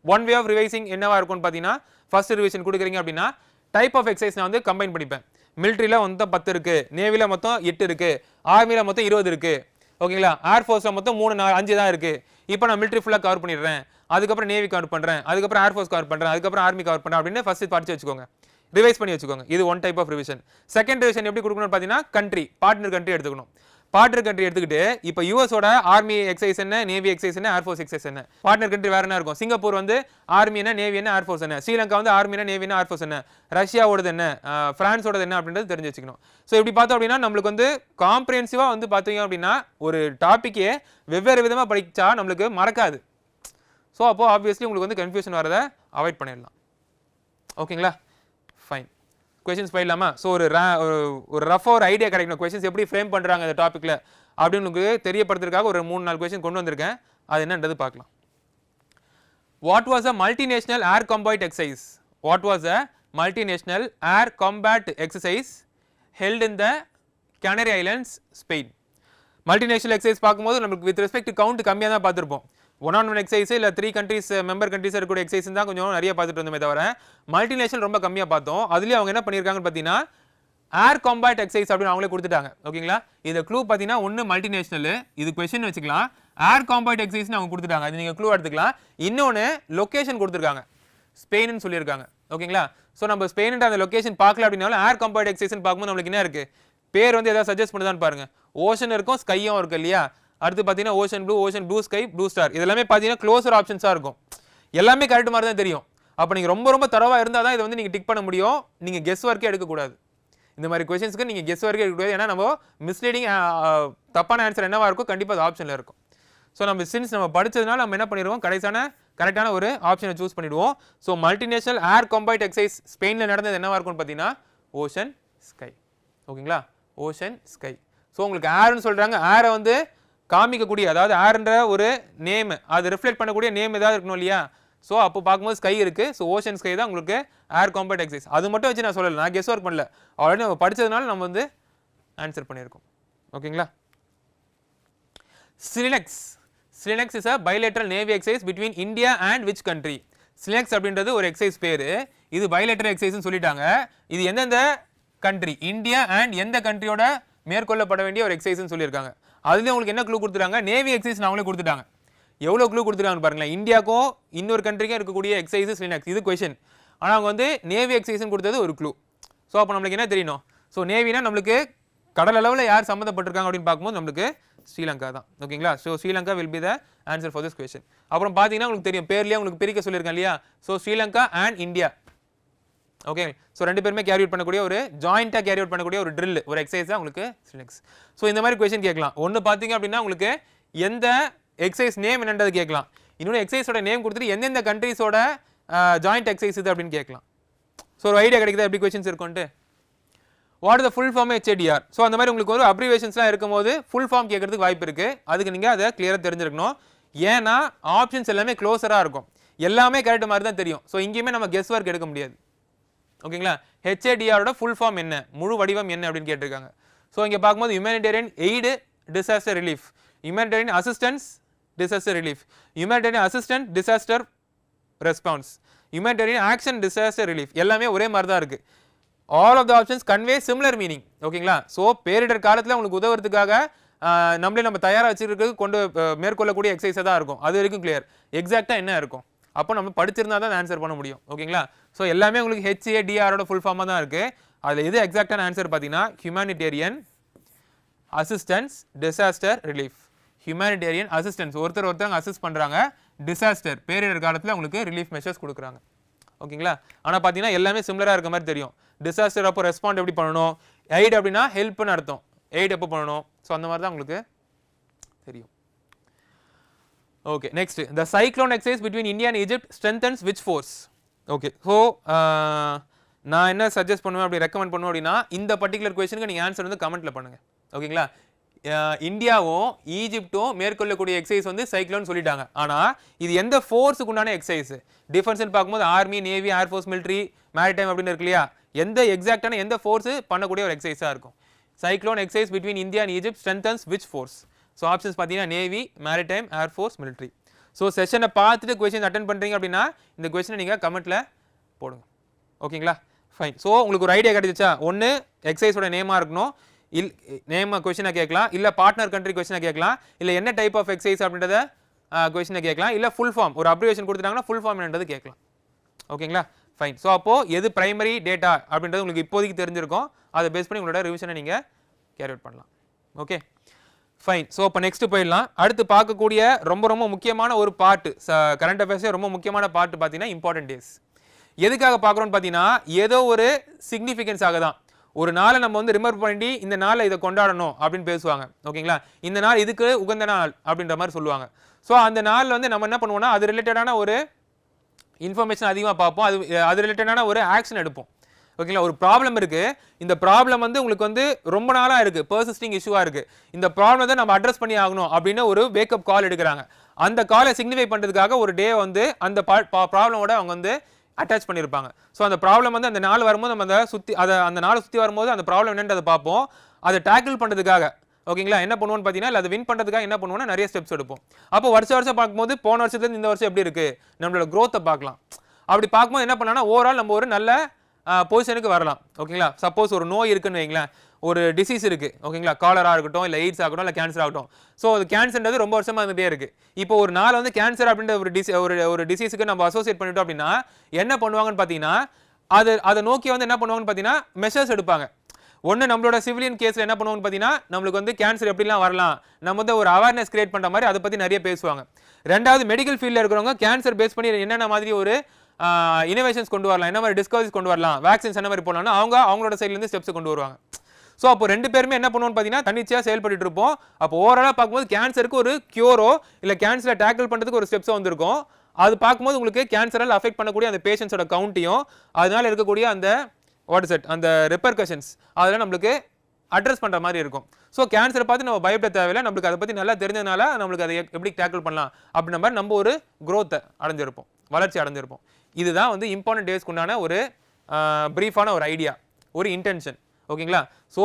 ஒன் வே ஆஃப் ரிவைசிங் என்னவா இருக்கும்னு பார்த்தீங்கன்னா ஃபர்ஸ்ட் ரிவிஷன் கொடுக்குறீங்க அப்படின்னா டைப் ஆஃப் எக்ஸசைஸ் நான் வந்து கம்பைன் பண்ணிப்பேன். மிலிட்ரியில் மொத்தம் பத்து இருக்குது நேவியில் மொத்தம் எட்டு இருக்குது ஆர்மியில் மொத்தம் இருபது இருக்குது ஓகேங்களா? ஏர்ஃபோர்ஸில் மொத்தம் மூணு நாலு அஞ்சு தான் இருக்குது இப்போ நான் மிலிட்ரி ஃபுல்லாக கவர் பண்ணிடுறேன். அதுக்கப்புறம் நேவி கவர் பண்ணுறேன் அதுக்கப்புறம் ஏர்ஃபோர்ஸ் கவர் பண்ணுறேன் அதுக்கப்புறம் ஆர்மி கவர் பண்ணுறேன் அப்படின்னு ஃபஸ்ட்டு படிச்சு வச்சுக்கோங்க. ரிவைஸ் பண்ணி வச்சுக்கோங்க. இது one type of revision second revision எப்படி கொடுக்கணும்னு பார்த்தீங்கன்னா கண்ட்ரி பார்ட்னர் கண்ட்ரி எடுத்துக்கணும். பார்ட்னர் கண்ட்ரி எடுத்துக்கிட்டு இப்போ யூஎஸோட ஆர்மி எக்ஸைஸ் என்ன நேவி எக்ஸைஸ் என்ன ஏர்ஃபோர்ஸ் எக்ஸைஸ் என்ன? பார்ட்னர் கண்ட்ரி வேற என்ன இருக்கும்? சிங்கப்பூர் வந்து ஆர்மி என்ன நேவி என்ன ஏர்ஃபோர்ஸ் என்ன? ஸ்ரீலங்கா வந்து ஆர்மி என்ன நேவி என்ன ஏர்ஃபோர்ஸ் என்ன? ரஷ்யாவோடது என்ன? ஃப்ரான்ஸோடது என்ன அப்படின்றது தெரிஞ்சு வச்சுக்கணும். ஸோ இப்படி பார்த்தோம் அப்படின்னா நம்மளுக்கு வந்து காம்ப்ரிஹென்சிவாக வந்து பார்த்தீங்க அப்படின்னா ஒரு டாப்பிக்கே வெவ்வேறு விதமாக படித்தா நம்மளுக்கு மறக்காது. ஸோ அப்போது ஆப்வியஸ்லி உங்களுக்கு வந்து கன்ஃபியூஷன் வரதை அவாய்ட் பண்ணிடலாம். ஓகேங்களா ஃபைன் கொஷின்ஸ் போயிடலாமா? ஸோ ஒரு ஒரு- ரஃபாக ஒரு ஐடியா கிடைக்கணும். கொஷின்ஸ் எப்படி ஃப்ரேம் பண்ணுறாங்க இந்த டாப்பிக்கில் அப்படின்னு உங்களுக்கு தெரியப்படுத்துறதுக்காக ஒரு மூணு நாலு கொஷின் கொண்டு வந்திருக்கேன். அது என்னன்றது பார்க்கலாம். What was a multinational air combat exercise what was a multinational air combat exercise held in the Canary Islands Spain multinational exercise பார்க்கும்போது நம்மளுக்கு வித் ரெஸ்பெக்ட் கவுண்ட் கம்மியாக தான் பார்த்துருப்போம். ஒன் ஆன் ஒன் எக்ஸசைஸ் இல்லை த்ரீ கண்ட்ரீஸ் மெம்பர் கண்ட்ரீஸ் இருக்கக்கூடிய exercise தான் கொஞ்சம் நிறைய பார்த்துட்டு இருந்தோமே தவிர மல்டிநேஷனல் ரொம்ப கம்மியாக பார்த்தோம். அதுலேயும் அவங்க என்ன பண்ணியிருக்காங்கன்னு பார்த்தீங்கன்னா ஏர் காம்பேட் எக்ஸசைஸ் அப்படின்னு அவங்களே கொடுத்துட்டாங்க. ஓகேங்களா? இதை க்ளூ பார்த்தீங்கன்னா ஒன்று மல்டிநேஷனல் இது கொஸ்டின் வச்சுக்கலாம். ஏர் காம்பேட் எக்ஸசைஸ்னு அவங்க கொடுத்துட்டாங்க. அது நீங்கள் க்ளூ எடுத்துக்கலாம். இன்னொன்று லொக்கேஷன் கொடுத்துருக்காங்க. ஸ்பெயின்னு சொல்லியிருக்காங்க. ஓகேங்களா? ஸோ நம்ம ஸ்பெயின்ன்ற அந்த லொகேஷன் பார்க்கல அப்படின்னாலும் ஏர் கம்பேர்ட் எக்ஸைஸ்னு பார்க்கும்போது நம்மளுக்கு என்ன இருக்குது பேர் வந்து எதாவது சஜஸ்ட் பண்ணுதான்னு பாருங்கள் ஓஷன் இருக்கும் ஸ்கையும் இருக்கும் இல்லையா? அடுத்து பார்த்தீங்கன்னா ocean blue ocean blue sky blue star இதெல்லாமே பார்த்தீங்கன்னா க்ளோசர் ஆப்ஷன்ஸாக இருக்கும். எல்லாமே கரெக்ட் மாதிரி தான் தெரியும். அப்போ நீங்கள் ரொம்ப ரொம்ப தரவாக இருந்தால் தான் இதை வந்து நீங்கள் டிக் பண்ண முடியும். நீங்கள் கெஸ் ஒர்க்கே எடுக்கக்கூடாது. இந்த மாதிரி கொஷின்ஸ்க்கு நீங்கள் கெஸ் ஒர்க்கே எடுக்கக்கூடாது. ஏன்னா நம்ம மிஸ்லீடிங் தப்பான ஆன்சர் என்னவாக இருக்கும் கண்டிப்பாக அது ஆப்ஷனில் இருக்கும். ஸோ நம்ம சின்ஸ் நம்ம படித்ததுனால நம்ம என்ன பண்ணிடுவோம்? கடைசியான கரெக்டான ஒரு ஆப்ஷனை சூஸ் பண்ணிடுவோம். So multinational air combat exercise ஸ்பெயினில் நடந்தது என்னவாக இருக்கும்னு பார்த்தீங்கன்னா ஓஷன் ஸ்கை ஓகேங்களா? ஓஷன் ஸ்கை ஸோ உங்களுக்கு ஏர்னு சொல்கிறாங்க ஏரை வந்து காமிக்கக்கூடிய அதாவது ஏர்ன்ற ஒரு நேம் அது ரிஃப்ளெக்ட் பண்ணக்கூடிய நேம் ஏதாவது இருக்கணும் இல்லையா? ஸோ அப்போ பார்க்கும்போது ஸ்கை இருக்குது ஸோ ஓஷன் ஸ்கை தான் உங்களுக்கு ஏர் காம்பேட் எக்ஸைஸ் அது மட்டும் வச்சு நான் சொல்லலை. நான் கெஸ் ஒர்க் பண்ணல. ஆல்ரெடி நம்ம படித்ததுனால நம்ம வந்து ஆன்சர் பண்ணியிருக்கோம். ஓகேங்களா SLINEX SLINEX is a bilateral navy exercise between India and which country SLINEX அப்படின்றது ஒரு எக்ஸைஸ் பேர். இது பைலேட்டரல் எக்ஸைஸ்னு சொல்லிட்டாங்க. இது எந்தெந்த கண்ட்ரி இந்தியா அண்ட் எந்த கண்ட்ரியோட மேற்கொள்ளப்பட வேண்டிய ஒரு எக்ஸைஸ்னு சொல்லியிருக்காங்க. அதுலேயும் உங்களுக்கு என்ன க்ளூ கொடுத்துட்டாங்க? நேவி எக்ஸைஸ் அவங்களே கொடுத்துட்டாங்க. எவ்வளோ க்ளூ கொடுத்துருக்காங்க பாருங்களேன். இந்தியாவுக்கும் இன்னொரு கண்ட்ரிக்கும் இருக்கக்கூடிய எக்ஸைசஸ் லினக்ஸ் இது கொஷின் ஆனால் அவங்க வந்து நேவி எக்ஸைஸ்னு கொடுத்தது ஒரு க்ளூ ஸோ அப்போ நம்மளுக்கு என்ன தெரியணும்? ஸோ நேவினா நம்மளுக்கு கடல் அளவில் யார் சம்மந்தப்பட்டிருக்காங்க அப்படின்னு பார்க்கும்போது நம்மளுக்கு ஸ்ரீலங்கா தான். ஓகேங்களா? So Sri Lanka will be the answer for this question அப்புறம் பார்த்தீங்கன்னா உங்களுக்கு தெரியும். பேர்லேயே உங்களுக்கு பிரிக்க சொல்லியிருக்கேன் இல்லையா? So Sri Lanka and India okay so ரெண்டு பேருமே கேரி அவுட் பண்ணக்கூடிய ஒரு ஜாயிண்ட்டாக கேரி அவுட் பண்ணக்கூடிய ஒரு ட்ரில் ஒரு எக்ஸசைஸ் தான் உங்களுக்கு ஸ்லிங்ஸ் ஸோ இந்த மாதிரி கொஷின் கேட்கலாம். ஒன்று பார்த்தீங்க அப்படின்னா உங்களுக்கு எந்த எக்ஸசைஸ் நேம் என்னன்றது கேட்கலாம். இன்னொன்று எக்ஸசைஸோட நேம் கொடுத்துட்டு எந்தெந்த கண்ட்ரீஸோட ஜாயிண்ட் எக்ஸசைஸ் இது அப்படின்னு கேட்கலாம். ஸோ ஒரு ஐடியா கிடைக்குது? எப்படி questions இருக்கும்ட்டு what the full form HADR so அந்த மாதிரி உங்களுக்கு ஒரு அப்ரிவேஷன்ஸ்லாம் இருக்கும்போது ஃபுல் ஃபார்ம் கேட்கறதுக்கு வாய்ப்பு இருக்குது அதுக்கு நீங்கள் அதை கிளியராக தெரிஞ்சிருக்கணும். ஏன்னா ஆப்ஷன்ஸ் எல்லாமே க்ளோஸராக இருக்கும். எல்லாமே கரெக்ட் மாதிரி தான் தெரியும். ஸோ இங்கேயுமே நம்ம கெஸ் ஒர்க் எடுக்க முடியாது. ஓகேங்களா? ஹெச்ஏடிஆரோட ஃபுல் ஃபார்ம் என்ன? முழு வடிவம் என்ன அப்படின்னு கேட்டிருக்காங்க. ஸோ இங்கே பார்க்கும்போது humanitarian aid disaster relief humanitarian assistance disaster relief humanitarian assistant disaster response humanitarian action disaster relief எல்லாமே ஒரே மாதிரி தான் இருக்குது all of the options convey similar meaning ஓகேங்களா? ஸோ பேரிடர் காலத்தில் உங்களுக்கு உதவுறதுக்காக நம்மளே நம்ம தயாராக வச்சிருக்கிறது கொண்டு மேற்கொள்ளக்கூடிய எக்ஸசைஸாக தான் இருக்கும். அது வரைக்கும் கிளியர் எக்ஸாக்டாக என்ன இருக்கும்? அப்போ நம்ம படிச்சிருந்தா தான் ஆன்சர் பண்ண முடியும். ஓகேங்களா? ஸோ எல்லாமே உங்களுக்கு ஹெச்ஏ டிஆரோட ஃபுல் ஃபார்மாக தான் இருக்குது அதில் எது எக்ஸாக்டான ஆன்சர் பார்த்தீங்கன்னா humanitarian assistance disaster relief humanitarian assistance ஒருத்தர் ஒருத்தவங்க அசிஸ்ட் பண்ணுறாங்க டிசாஸ்டர் பேரிடர் காலத்தில் உங்களுக்கு ரிலீஃப் மெஷர்ஸ் கொடுக்குறாங்க. ஓகேங்களா? ஆனால் பார்த்தீங்கன்னா எல்லாமே சிமிலராக இருக்க மாதிரி தெரியும். டிசாஸ்டர் அப்போ ரெஸ்பாண்ட் எப்படி பண்ணணும்? எய்ட் அப்படின்னா ஹெல்ப்னு அர்த்தம். எய்ட் எப்போ பண்ணணும்? ஸோ அந்த மாதிரி தான் உங்களுக்கு தெரியும். Okay next the cyclone exercise between India and Egypt strengthens which force okay so நான் என்ன சஜஸ்ட் பண்ணுவேன் அப்படி ரெக்கமெண்ட் பண்ணுவேன் அப்படின்னா இந்த பர்டிகுலர் கொஸ்டினுக்கு நீங்கள் ஆன்சர் வந்து கமெண்ட்டில் பண்ணுங்கள் ஓகேங்களா இந்தியாவும் ஈஜிப்டும் மேற்கொள்ளக்கூடிய எக்ஸசைஸ் வந்து சைக்ளோன் சொல்லிட்டாங்க. ஆனால் இது எந்த ஃபோர்ஸுக்கு உண்டான எக்ஸசைஸ் டிஃபென்ஸ்னு பார்க்கும்போது army navy air force military maritime அப்படின்னு இருக்கு இல்லையா? எந்த எக்ஸாக்டான எந்த ஃபோர்ஸு பண்ணக்கூடிய ஒரு எக்ஸசைஸாக இருக்கும். Cyclone exercise between India and Egypt strengthens which force so options பார்த்தீங்கன்னா navy maritime air force military so செஷனை பார்த்துட்டு கொஸ்டின் அட்டன் பண்ணுறீங்க அப்படின்னா இந்த கொஷினை நீங்கள் கமெண்ட்டில் போடுங்க. ஓகேங்களா ஃபைன் ஸோ உங்களுக்கு ஒரு ஐடியா கிடைச்சிச்சா ஒன்று எக்ஸசைஸோட நேமாக இருக்கணும். இல் நேம் கொஷினை கேட்கலாம். இல்லை பார்ட்னர் கண்ட்ரி கொஷினை கேட்கலாம். இல்லை என்ன டைப் ஆஃப் எக்ஸசைஸ் அப்படின்றத கொஷினை கேட்கலாம். இல்லை ஃபுல் ஃபார்ம் ஒரு அப்ரிவேஷன் கொடுத்துட்டாங்கன்னா ஃபுல் ஃபார்ம் என்னன்றது கேட்கலாம். ஓகேங்களா ஃபைன் ஸோ அப்போது எது பிரைமரி டேட்டா அப்படின்றது உங்களுக்கு இப்போதைக்கு தெரிஞ்சிருக்கும். அதை பேஸ் பண்ணி உங்களோட ரிவிஷனை நீங்கள் கேரி அவுட் பண்ணலாம். ஓகே ஃபைன் ஸோ இப்போ நெக்ஸ்ட் போயிடலாம். அடுத்து பார்க்கக்கூடிய ரொம்ப ரொம்ப முக்கியமான ஒரு பார்ட்டு கரண்ட் அஃபேர்ஸே ரொம்ப முக்கியமான பார்ட்டு பார்த்தீங்கன்னா இம்பார்ட்டன்ட் டேஸ் எதுக்காக பார்க்குறோன்னு பார்த்தீங்கன்னா ஏதோ ஒரு சிக்னிஃபிகன்ஸாக தான். ஒரு நாளை நம்ம வந்து ரிமெம்பர் பண்ணி இந்த நாளை இதை கொண்டாடணும் அப்படின்னு பேசுவாங்க. ஓகேங்களா இந்த நாள் இதுக்கு உகந்த நாள் அப்படின்ற மாதிரி சொல்லுவாங்க. ஸோ அந்த நாள் வந்து நம்ம என்ன பண்ணுவோம்னா அது ரிலேட்டடான ஒரு இன்ஃபர்மேஷன் அதிகமாக பார்ப்போம். அது அது ரிலேட்டடான ஒரு ஆக்ஷன் எடுப்போம். ஓகேங்களா? ஒரு ப்ராப்ளம் இருக்குது இந்த ப்ராப்ளம் வந்து உங்களுக்கு வந்து ரொம்ப நாளாக இருக்கு. பர்சிஸ்டிங் இஷ்யூவாக இருக்குது இந்த ப்ராப்ளம் தான் நம்ம அட்ரஸ் பண்ணி ஆகணும் அப்படின்னு ஒரு வேக்கப் கால் எடுக்கிறாங்க. அந்த காலை சிக்னிஃபை பண்ணுறதுக்காக ஒரு டே வந்து அந்த ப்ராப்ளமோட அவங்க வந்து அட்டாச் பண்ணியிருப்பாங்க ஸோ அந்த ப்ராப்ளம் வந்து அந்த நாள் வரும்போது நம்ம அதை சுற்றி அதை அந்த நாள் சுற்றி வரும்போது அந்த ப்ராப்ளம் என்னன்றதை பார்ப்போம். அதை டேக்கிள் பண்ணுறதுக்காக ஓகேங்களா? என்ன பண்ணுவோம்னு பார்த்தீங்கன்னா இல்லை அதை வின் பண்ணுறதுக்காக என்ன பண்ணுவோம்னா நிறைய ஸ்டெப்ஸ் எடுப்போம். அப்போ வருஷம் வருஷம் பார்க்கும்போது போன வருஷத்துலேருந்து இந்த வருஷம் எப்படி இருக்குது நம்மளோட க்ரோத்தை பார்க்கலாம். அப்படி பார்க்கும்போது என்ன பண்ணலாம்னா ஓவரால் நம்ம ஒரு நல்ல பொசிஷனுக்கு வரலாம் ஓகேங்களா சப்போஸ் ஒரு நோய் இருக்குன்னு வைங்களேன். ஒரு டிசீஸ் இருக்குது ஓகேங்களா காலராக இருக்கட்டும் இல்லை எய்ட்ஸ் ஆகட்டும் இல்லை கேன்சர் ஆகட்டும். ஸோ அது கேன்சர்ன்றது ரொம்ப வருஷமாக இருந்துகிட்டே இருக்குது இப்போ ஒரு நாள் வந்து கேன்சர் அப்படின்ற ஒரு டிசி ஒரு ஒரு டிசீஸுக்கு நம்ம அசோசியேட் பண்ணிட்டோம் அப்படின்னா என்ன பண்ணுவாங்கன்னு பார்த்தீங்கன்னா அது அதை நோக்கி வந்து என்ன பண்ணுவாங்கன்னு பார்த்தீங்கன்னா மெஷர்ஸ் எடுப்பாங்க. ஒன்று நம்மளோட சிவிலியன் கேஸில் என்ன பண்ணுவோம்னு பார்த்தீங்கன்னா நம்மளுக்கு வந்து கேன்சர் எப்படிலாம் வரலாம் நம்ம வந்து ஒரு அவேர்னஸ் கிரியேட் பண்ணுற மாதிரி அதை பற்றி நிறைய பேசுவாங்க. ரெண்டாவது மெடிக்கல் ஃபீல்டில் இருக்கிறவங்க கேன்சர் பேஸ் பண்ணி என்னென்ன மாதிரி ஒரு இனோவேஷன்ஸ் கொண்டு வரலாம் என்ன மாதிரி டிஸ்கவரிஸ் கொண்டு வரலாம் வேக்சின்ஸ் என்ன மாதிரி போடலாம்னா அவங்க அவங்களோட சைட்லேருந்து ஸ்டெப்ஸ் கொண்டு வருவாங்க. ஸோ அப்போ ரெண்டு பேருமே என்ன பண்ணுவோம்னு பார்த்தீங்கன்னா தன்னிச்சையாக செயல்பட்டு இருப்போம். அப்போ ஓவராலாக பார்க்கும்போது கேன்சருக்கு ஒரு க்யூரோ இல்லை கேன்சரை டேக்கிள் பண்ணுறதுக்கு ஒரு ஸ்டெப்ஸோ வந்திருக்கும். அது பார்க்கும்போது உங்களுக்கு கேன்சரால் அஃபெக்ட் பண்ணக்கூடிய அந்த பேஷண்ட்ஸோட கவுண்ட்டையும் அதனால இருக்கக்கூடிய அந்த வாட் இஸ் இட் அந்த ரெப்பர்கஷன்ஸ் அதெல்லாம் நம்மளுக்கு அட்ரஸ் பண்ணுற மாதிரி இருக்கும். ஸோ கேன்சரை பார்த்து நம்ம பயப்பட தேவையில்லை. நம்மளுக்கு அதை பற்றி நல்லா தெரிஞ்சதுனால நம்மளுக்கு அதை எப்படி டேக்கிள் பண்ணலாம் அப்படின்ற மாதிரி நம்ம ஒரு க்ரோத்தை அடைஞ்சிருப்போம். வளர்ச்சி அடைஞ்சிருப்போம். இதுதான் வந்து இம்பார்ட்டன்ட் டேஸ்க்கு உண்டான ஒரு ப்ரீஃபான ஒரு ஐடியா ஒரு இன்டென்ஷன் ஓகேங்களா? ஸோ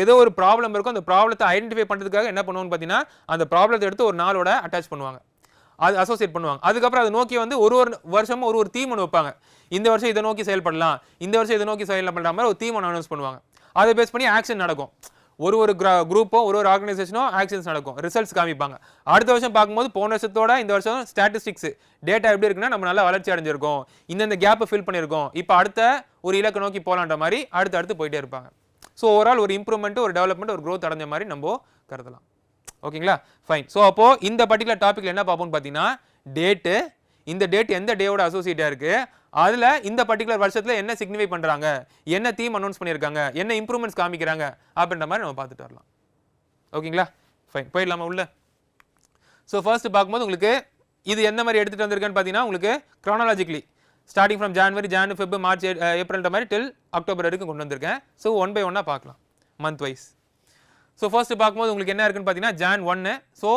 ஏதோ ஒரு ப்ராப்ளம் இருக்கும் அந்த ப்ராப்ளத்தை ஐடென்டிஃபை பண்ணுறதுக்காக என்ன பண்ணுவோம்னு பார்த்தீங்கன்னா அந்த ப்ராப்ளத்தை எடுத்து ஒரு நாளோட அட்டாச் பண்ணுவாங்க. அது அசோசியேட் பண்ணுவாங்க. அதுக்கப்புறம் அதை நோக்கி வந்து ஒரு ஒரு வருஷமும் ஒரு ஒரு தீம் ஒன்று வைப்பாங்க. இந்த வருஷம் இதை நோக்கி செயல்படலாம் இந்த வருஷம் இதை நோக்கி செயல்படுற மாதிரி ஒரு தீம் ஒன்று அனௌன்ஸ் பண்ணுவாங்க. அதை பேஸ் பண்ணி ஆக்ஷன் நடக்கும். ஒரு ஒரு குரூப்போ ஒரு ஒரு ஆர்கனைசேஷனோ ஆக்ஷன்ஸ் நடக்கும். ரிசல்ட்ஸ் காமிப்பாங்க. அடுத்த வருஷம் பார்க்கும்போது போன வருஷத்தோட இந்த வருஷம் ஸ்டாட்டிஸ்டிக்ஸ் டேட்டா எப்படி இருக்குன்னா நம்ம நல்லா வளர்ச்சி அடைஞ்சிருக்கோம். இந்தந்த கேப்பை ஃபில் பண்ணியிருக்கோம். இப்போ அடுத்த ஒரு இலக்கை நோக்கி போகலான்ற மாதிரி அடுத்து அடுத்து போயிட்டே இருப்பாங்க. ஸோ ஓவரால் ஒரு இம்ப்ரூவ்மெண்ட் ஒரு டெவலப்மெண்ட் ஒரு க்ரோத் அடைஞ்ச மாதிரி நம்ம கருதலாம். ஓகேங்களா? ஃபைன் ஸோ அப்போது இந்த பர்டிகுலர் டாப்பிக்கில் என்ன பார்ப்போம்னு பார்த்தீங்கன்னா டேட்டு இந்த டேட் எந்த டேவோட அசோசியேட்டாக இருக்குது அதில் இந்த பர்டிகுலர் வருஷத்தில் என்ன சிக்னிஃபை பண்ணுறாங்க என்ன தீம் அனௌன்ஸ் பண்ணியிருக்காங்க என்ன இம்ப்ரூவ்மெண்ட்ஸ் காமிக்கிறாங்க? அப்படின்ற மாதிரி நம்ம பார்த்துட்டு வரலாம். ஓகேங்களா? ஃபைன் போயிடலாமா உள்ள? ஸோ ஃபர்ஸ்ட் பார்க்கும்போது உங்களுக்கு இது எந்த மாதிரி எடுத்துகிட்டு வந்திருக்கேன்னு பார்த்தீங்கன்னா உங்களுக்கு chronologically starting from January Jan Feb March ஏப்ரல்ன்ற மாதிரி டில் அக்டோபர் வரைக்கும் கொண்டு வந்திருக்கேன். ஸோ ஒன் பை ஒன்னாக பார்க்கலாம். மந்த் வைஸ் ஸோ ஃபர்ஸ்ட் பார்க்கும்போது உங்களுக்கு என்ன இருக்குன்னு பார்த்தீங்கன்னா ஜான் ஒன்று ஸோ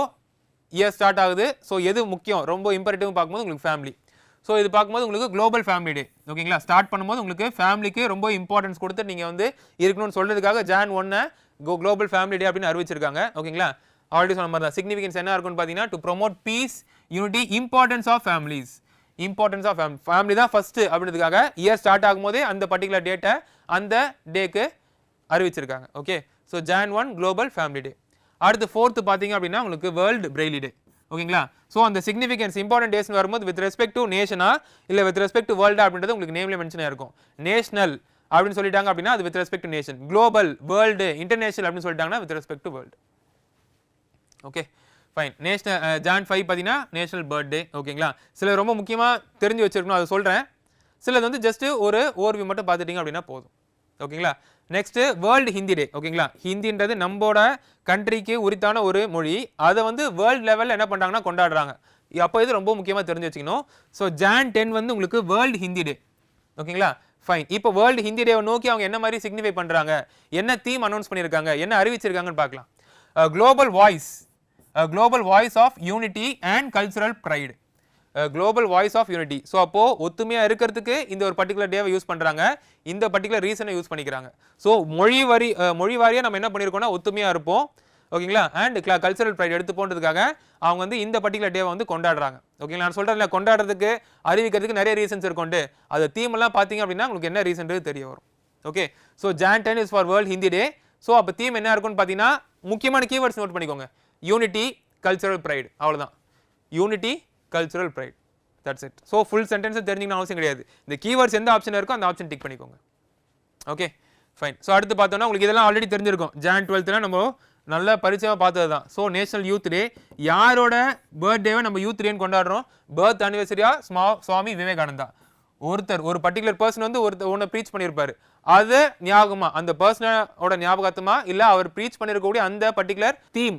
இயர் ஸ்டார்ட் ஆகுது. ஸோ எது முக்கியம்? ரொம்ப இம்பார்ட்டிவ் பார்க்கும்போது உங்களுக்கு ஃபேமிலி ஸோ இது பார்க்கும்போது உங்களுக்கு குளோபல் ஃபேமிலி டே ஓகேங்களா ஸ்டார்ட் பண்ணும்போது உங்களுக்கு ஃபேமிலிக்கு ரொம்ப இம்பார்ட்டன்ஸ் கொடுத்து நீங்கள் வந்து இருக்கணும்னு சொல்கிறதுக்காக ஜான் ஒன்னை கோ குளோபல் ஃபேமிலி டே அப்படின்னு அறிவிச்சிருக்காங்க. ஓகேங்களா ஆல்ரெடி சொன்ன மாதிரி தான் சிக்னிஃபிகன்ஸ் என்ன இருக்குன்னு பார்த்தீங்கன்னா to promote peace unity importance of families importance of family family தான் ஃபஸ்ட்டு அப்படின்றதுக்காக இயர் ஸ்டார்ட் ஆகும்போதே அந்த பர்டிகுலர் டேட்டை அந்த டேக்கு அறிவிச்சிருக்காங்க. Okay so Jan one global family day அடுத்து ஃபோர்த்து பார்த்தீங்க அப்படின்னா உங்களுக்கு வேர்ல்டு பிரெய்லி டே ஓகேங்களா? ஸோ அந்த சிக்னிஃபிகன்ஸ் இம்பார்ட்டன்ட் டேஸ்னு வரும்போது வித் ரெஸ்பெக்ட் டு நேஷனா இல்லை வித் ரெஸ்பெக்ட் டு வேர்ல்டா அப்படின்றது உங்களுக்கு நேம்ல மென்ஷன் இருக்கும். நேஷனல் அப்படின்னு சொல்லிட்டாங்க அப்படின்னா அது with respect to nation global world international அப்படின்னு சொல்லிட்டாங்கன்னா with respect to world okay fine national Jan five பார்த்தீங்கன்னா நேஷனல் பர்த்டே ஓகேங்களா? சில ரொம்ப முக்கியமாக தெரிஞ்சு வச்சிருக்கணும் அதை சொல்கிறேன் சிலது வந்து ஜஸ்ட்டு ஒரு ஓர்வி மட்டும் பார்த்துட்டீங்க அப்படின்னா போதும். ஓகேங்களா? நெக்ஸ்ட்டு வேர்ல்டு ஹிந்தி டே ஓகேங்களா? ஹிந்தின்றது நம்மோட கண்ட்ரிக்கு உரித்தான ஒரு மொழி. அதை வந்து வேர்ல்டு லெவலில் என்ன பண்ணுறாங்கன்னா கொண்டாடுறாங்க. அப்போ இது ரொம்ப முக்கியமாக தெரிஞ்சு வச்சுக்கணும். ஸோ ஜான் டென் வந்து உங்களுக்கு வேர்ல்டு ஹிந்தி டே ஓகேங்களா? ஃபைன் இப்போ வேர்ல்டு ஹிந்தி டேவை நோக்கி அவங்க என்ன மாதிரி சிக்னிஃபை பண்ணுறாங்க என்ன தீம் அனௌன்ஸ் பண்ணியிருக்காங்க? என்ன அறிவிச்சிருக்காங்கன்னு பார்க்கலாம். Global voice global voice of unity and cultural pride global voice of unity so அப்போ ஒத்துமையாக இருக்கிறதுக்கு இந்த ஒரு பர்டிகுலர் டேவை யூஸ் பண்ணுறாங்க இந்த பர்டிகுலர் ரீசனை யூஸ் பண்ணிக்கிறாங்க. ஸோ மொழி வரி மொழி வாரியாக நம்ம என்ன பண்ணியிருக்கோம்னா ஒத்துமையாக இருப்போம். ஓகேங்களா? அண்ட் கல்ச்சரல் ப்ரைட் எடுத்து போன்றதுக்காக அவங்க வந்து இந்த பர்டிகுலர் டேவை வந்து கொண்டாடுறாங்க. ஓகேங்களா? நான் சொல்கிறேன்ல கொண்டாடுறதுக்கு அறிவிக்கிறதுக்கு நிறைய ரீசன்ஸ் இருக்கும்ட்டு. அது தீம் எல்லாம் பார்த்தீங்க அப்படின்னா உங்களுக்கு என்ன ரீசன்றது தெரிய வரும். Okay? So Jan ten is for world Hindi day so அப்போ தீம் என்ன இருக்கும்னு பார்த்தீங்கன்னா முக்கியமான கீவேர்ட்ஸ் நோட் பண்ணிக்கோங்க. யூனிட்டி கல்ச்சரல் ப்ரைடு அவ்வளவுதான். Unity cultural pride that's it so full சென்டென்ஸை தெரிஞ்சிக்கணும் அவசியம் கிடையாது. இந்த கீவேர்ட்ஸ் எந்த ஆப்ஷன் இருக்கோ அந்த ஆப்ஷன் டிக் பண்ணிக்கோங்க. ஓகே ஃபைன் ஸோ அடுத்து பார்த்தோம்னா உங்களுக்கு இதெல்லாம் ஆல்ரெடி தெரிஞ்சிருக்கும். ஜான் டுவெல்த்தில் நம்ம நல்ல பரிச்சயமாக பார்த்தது தான். ஸோ நேஷனல் யூத் டே யாரோட பர்த்டேவை நம்ம யூத் டேன்னு கொண்டாடுறோம்? பர்த் அனிவர்சரியா ஸ்மா சுவாமி விவேகானந்தா. ஒருத்தர் ஒரு பர்டிகுலர் பர்சன் வந்து ஒருத்தர் ஒன்று ப்ரீச் பண்ணியிருப்பாரு அது ஞாபகமாக அந்த பர்சனோட ஞாபகத்துமா இல்லை அவர் ப்ரீச் பண்ணியிருக்கக்கூடிய அந்த பர்டிகுலர் தீம்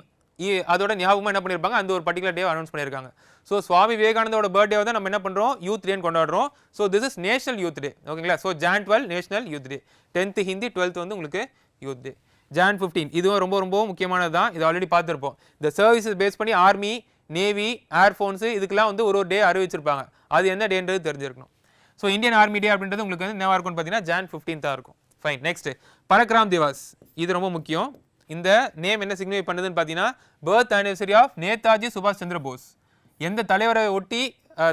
அதோட ஞாபகமாக என்ன பண்ணியிருப்பாங்க அந்த ஒரு பர்டிகுலர் டே அனௌன்ஸ் பண்ணியிருக்காங்க ஸோ சுவாமி விவேகானந்தோட பர்த்டே தான் நம்ம என்ன பண்ணுறோம் யூத் டேன்னு கொண்டாடுறோம். So this is national youth day ஓகேங்களா so Jan twelve national youth day tenth Hindi twelfth வந்து உங்களுக்கு யூத் டே ஜான் ஃபிஃப்டீன் இதுவும் ரொம்ப ரொம்ப முக்கியமானது தான். இது ஆல்ரெடி பார்த்துருப்போம். இந்த சர்வீசஸ் பேஸ் பண்ணி ஆர்மி நேவி ஏர்ஃபோன்ஸு இதுக்கெல்லாம் வந்து ஒரு ஒரு டே அறிவிச்சிருப்பாங்க. அது எந்த டேன்றது தெரிஞ்சிருக்கணும். ஸோ இந்தியன் ஆர்மி டே அப்படின்றது உங்களுக்கு வந்து என்ன இருக்கும்னு பார்த்தீங்கன்னா ஜான் ஃபிஃப்டீன்த்தாக இருக்கும். Fine next Parakram Diwas. இது ரொம்ப முக்கியம். இந்த நேம் என்ன சிக்னிஃபை பண்ணுதுன்னு பார்த்தீங்கன்னா பர்த் ஆனிவர்சரி ஆஃப் நேதாஜி சுபாஷ் சந்திர போஸ் எந்த தலைவரை ஒட்டி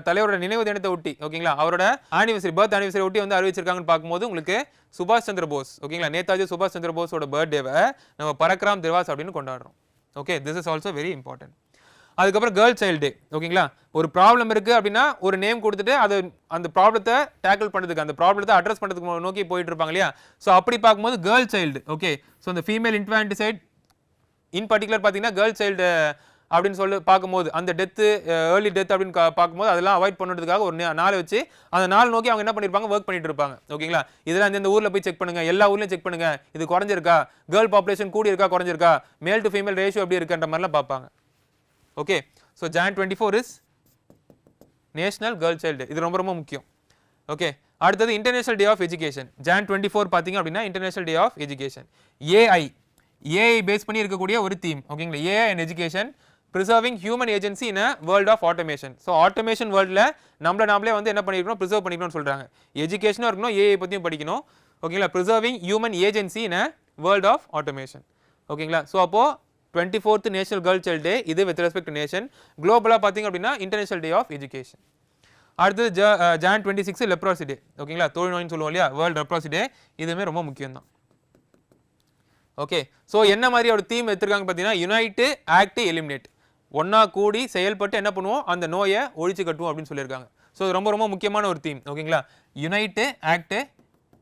தலைவரோட நினைவு தினத்தை ஒட்டி ஓகேங்களா? அவரோட ஆனிவர்சரி பர்த் ஆனிவர்சரி ஒட்டி வந்து அறிவிச்சிருக்காங்கன்னு பார்க்கும்போது உங்களுக்கு சுபாஷ் சந்திர போஸ் ஓகேங்களா? நேதாஜி சுபாஷ் சந்திர போஸோட பர்த்டேவை நம்ம பரக்ராம் திவாஸ் அப்படின்னு கொண்டாடுறோம். Okay? This is also very important அதுக்கப்புறம் கேர்ள் சைல்டு டே ஓகேங்களா? ஒரு ப்ராப்ளம் இருக்குது அப்படின்னா ஒரு நேம் கொடுத்துட்டு அது அந்த ப்ராப்ளத்தை டேக்கிள் பண்ணுறதுக்கு அந்த ப்ராப்ளத்தை அட்ரஸ் பண்ணுறதுக்கு நோக்கி போயிட்டு இருப்பாங்க இல்லையா? ஸோ அப்படி பார்க்கும்போது கேர்ள் சைல்டு ஓகே? ஸோ இந்த ஃபீமேல் இன்ஃபான்டிசைட் இன் பர்டிகுலர் பார்த்தீங்கன்னா கேர்ள் சைல்டு அப்படின்னு சொல்லி பார்க்கும்போது அந்த டெத்து ஏர்லி டெத் அப்படின்னு பார்க்கும்போது அதெல்லாம் அவாய்ட் பண்ணுறதுக்காக ஒரு நாளை வச்சு அந்த நாள் நோக்கி அவங்க என்ன பண்ணியிருப்பாங்க? ஒர்க் பண்ணிட்டு இருப்பாங்க. ஓகேங்களா? இதெல்லாம் இந்த ஊரில் போய் செக் பண்ணுங்க. எல்லா ஊர்லையும் செக் பண்ணுங்க. இது குறைஞ்சிருக்கா? கேர்ள் பாப்புலேஷன் கூடி இருக்கா குறைஞ்சிருக்கா? மேல் டு ஃபீமேல் ரேஷியோ எப்படி இருக்குன்ற மாதிரிலாம் பார்ப்பாங்க. Okay? So Jan twenty four is national girl child இது ரொம்ப ரொம்ப முக்கியம். ஓகே? அடுத்தது international day of education Jan twenty four பார்த்தீங்க அப்படின்னா international day of education AI AI base பண்ணி இருக்கக்கூடிய ஒரு தீம் ஓகேங்களா? AI and education preserving human agency in a world of automation so automation வேர்ல்டில் நம்மள நாமளே வந்து என்ன பண்ணிருக்கணும்? ப்ரிசர்வ் பண்ணிக்கணும்னு சொல்கிறாங்க எஜுகேஷனும் இருக்கணும் ஏஐ பற்றியும் படிக்கணும். ஓகேங்களா preserving human agency in a world of automation ஓகேங்களா ஸோ அப்போது twenty fourth national girl child day இது வித் ரெஸ்பெக்ட் நேஷன் குளோபலாக பார்த்தீங்க அப்படின்னா இன்டர்நேஷனல் டே ஆஃப் எஜுகேஷன் அடுத்தது ஜ Jan twenty six leprosy day ஓகேங்களா தொழில் நோயின்னு சொல்லுவோம் இல்லையா? வேர்ல்டு லெப்ராசி டே இதுவுமே ரொம்ப முக்கியம் தான் ஓகே ஸோ என்ன மாதிரி ஒரு தீம் எடுத்திருக்காங்க பார்த்தீங்கன்னா யுனைட்டு ஆக்ட் எலிமினேட் ஒன்றா கூடி செயல்பட்டு என்ன பண்ணுவோம்? அந்த நோயை ஒழிச்சு கட்டுவோம் அப்படின்னு சொல்லியிருக்காங்க. ஸோ ரொம்ப ரொம்ப முக்கியமான ஒரு தீம் ஓகேங்களா? Unite act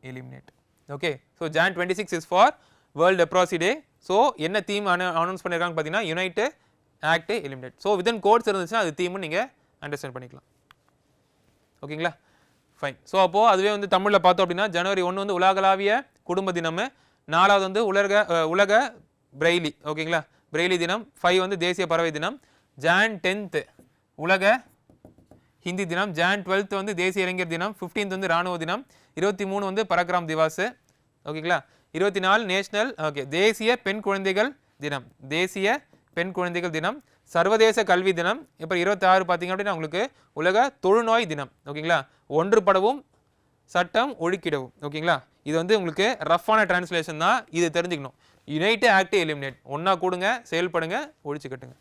eliminate okay so Jan twenty six is for world leprosy day so என்ன தீம் அனௌன்ஸ் பண்ணியிருக்காங்க பார்த்தீங்கன்னா unite act eliminate so within quotes இருந்துச்சுன்னா அது தீம்னு நீங்கள் அண்டர்ஸ்டாண்ட் பண்ணிக்கலாம். ஓகேங்களா? ஃபைன் ஸோ அப்போது அதுவே வந்து தமிழில் பார்த்தோம் அப்படின்னா ஜனவரி ஒன்று வந்து உலகளாவிய குடும்ப தினம் நாலாவது வந்து உலக உலக பிரெய்லி. ஓகேங்களா? பிரெய்லி தினம் ஃபைவ் வந்து தேசிய பறவை தினம். ஜான் டென்த்து உலக ஹிந்தி தினம். ஜான் டுவெல்த் வந்து தேசிய இளைஞர் தினம். 15th வந்து ராணுவ தினம். இருபத்தி மூணு வந்து பரக்ராம் திவாஸ். ஓகேங்களா இருபத்தி நாலு நேஷனல் ஓகே தேசிய பெண் குழந்தைகள் தினம். தேசிய பெண் குழந்தைகள் தினம். சர்வதேச கல்வி தினம். இப்போ இருபத்தி ஆறு பார்த்தீங்க அப்படின்னா உங்களுக்கு உலக தொழுநோய் தினம். ஓகேங்களா ஒன்றுபடவும் சட்டம் ஒழுக்கிடவும். ஓகேங்களா இது வந்து உங்களுக்கு ரஃப்பான டிரான்ஸ்லேஷன் தான். இது தெரிஞ்சுக்கணும். யுனைட்டு ஆக்டி எலிமினேட் ஒன்றா கூடுங்க செயல்படுங்க ஒழிச்சு கட்டுங்க.